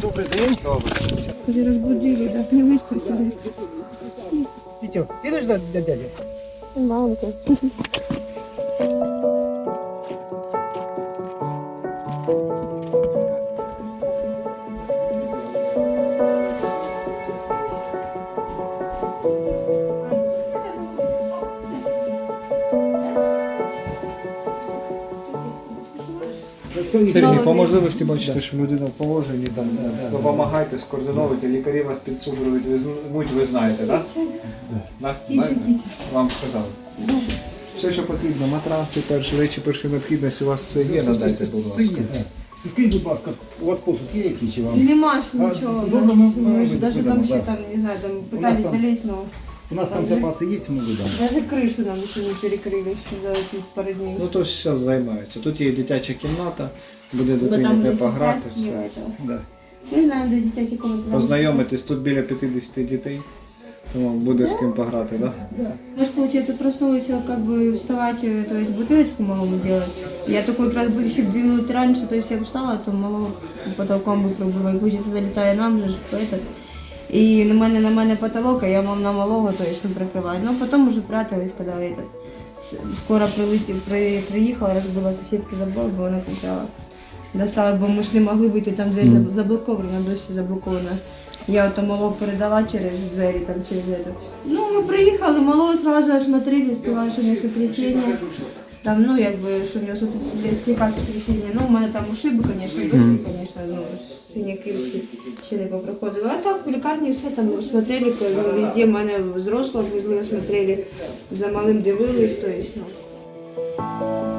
Добрий день. Вже розбудили, так не виспався. Вітьо, підеш до, до дяді? Мамка. Сергій, по можливості бачите, що людина в положенні, там, допомагайте, скоординуйте, лікарі вас підсудують, візьмуть, ви знаєте, так? Вам сказали. Все, що потрібно, матраси, перші речі, першої необхідності, у вас все є, надайте, будь ласка. Це Скажіть, будь ласка, у вас посуд є який чи вам? Нема ж нічого. Ми- ми Ми ж даже видамо, там ще там, не знаю, там пытались там- но У нас там запаси є, ми видамо. даже крышу нам еще не перекрыли за эти пару дней. Ну то ж зараз займаються. Тут є дитяча кімната, буде Бо дитині там де вже пограти, сестра все. співає, Да. Не знаю, де дитячі комнати. Познайомитись, тут біля 50 дітей, тому буде з ким пограти, так? Да? Мы же, получается, проснулась, как бы вставать, э, то есть бутылочку малому делать. Я такой как раз бы еще две минуты раньше, то есть я встала, то малого потолком бы пробила. І получается, залітає нам же ж в этот. і на мене на мене потолок, а я мав на малого, то есть, ну, прикриваю. Ну, потом уже прятались, когда этот, скоро прилетів, при, приїхала, розбила сусідки забор, бо вона кричала. Достала, бо ми ж не могли вийти, там двері заб- заблокована, досі заблокована. Я ото малого передала через двері, там через этот. Ну, ми приїхали, малого сразу осмотрели, сказали, що нього сотрясіння. Там, ну, якби, що у нього сліпа сотрясіння. Ну, у мене там ушиби, звісно, досі, звісно, ну, синяки всі ще не поприходили. А так, в лікарні все там смотрели, ну, везде мене взрослого везли, смотрели, за малим дивились, то есть, ну.